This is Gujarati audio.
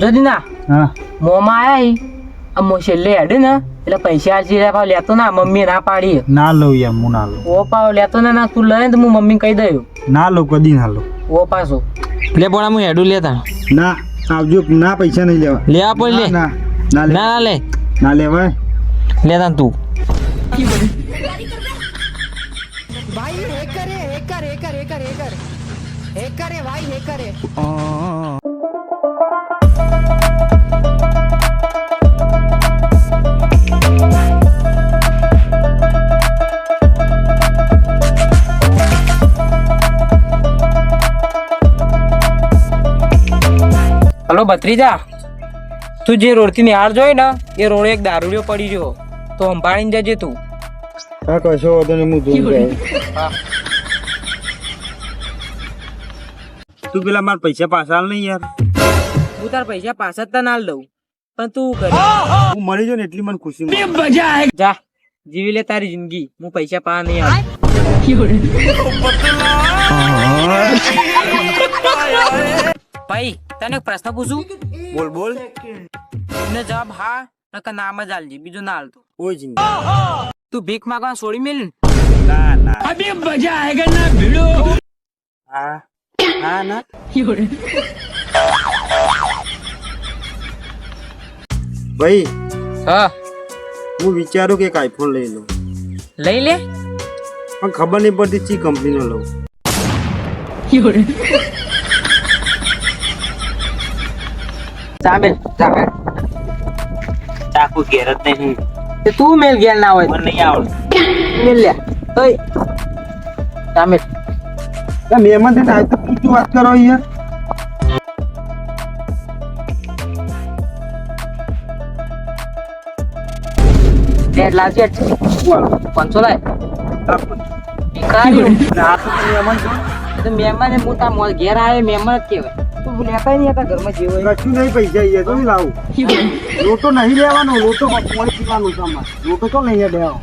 જદીના હા. મોમાં આયા મો છેલ્લે હેડે ને એટલે પૈસા આલસી રહ્યા ભાવ લેતો ના મમ્મી ના પાડી ના લઉં યાર મુ ના લો ઓ પાવ લેતો ના ના તું લઈને તો હું મમ્મી કહી દઉં. ના લઉં કદી ના લઉં. ઓ પાછો. લે બોણા હું હેડું લેતા ના આવજો ના પૈસા નહીં લેવા. લે આ લે. ના ના ના લે. ના લેવાય. લેતા તું. ભાઈ hacker hacker hacker hacker hacker. Hacker હે ભાઈ હેકર હે હલો ભત્રીજા તું જે રોડથી નિહાળ જોઈ ને એ રોડ એક દારૂડિયો પડી રહ્યો તો સંભાળીને જજે તું. હા કશો વાંધો નહીં હું જોઈ જાય તું પેલા મારા પૈસા પાછા હાલ નહીં યાર. હું તારા પૈસા પાછા જ તને આલ દઉં. પણ તું કરે. હું મળી જાઉં ને એટલી મને ખુશી મળે. જા જીવી લે તારી જિંદગી. હું પૈસા પા નહીં આલ. ભાઈ તને પ્રશ્ન પૂછું? બોલ બોલ. એનો જવાબ હા નકર નામ જ આલજે બીજું ના આલતો. ઓય ચિંતા તું ભીખ માંગવા છોડી મેલ ના? ના ના. હા હા ના. ભાઈ હા. હું વિચારું કે એક આઈફોન લઈ લઉં. લઈ લે? પણ ખબર નહીં પડતી ચી કંપનીનો લઉં. ચામેલ સામે ચાકુ ઘેર જ નહીં. તે તું મેલ ગયા ના હોય. મને નહીં આવડે મેલ લે. ઓય સામે ના મેમન થઈને આજ તો પૂછું વાત કરો યાર ડેડ લાવજે પાંચસો લાય. ભિખારી તો મહેમાન મોટા મોલ ઘેર આવે મહેમાન જ કહેવાય. તું લેતા નહીં હતા ઘરમાં જે હોય. કશું નહીં પૈસા એ તો લાવું. લોટો નહીં લેવાનો લોટો પોણી પીવાનું તમારે લોટો તો નહીં લેવાનો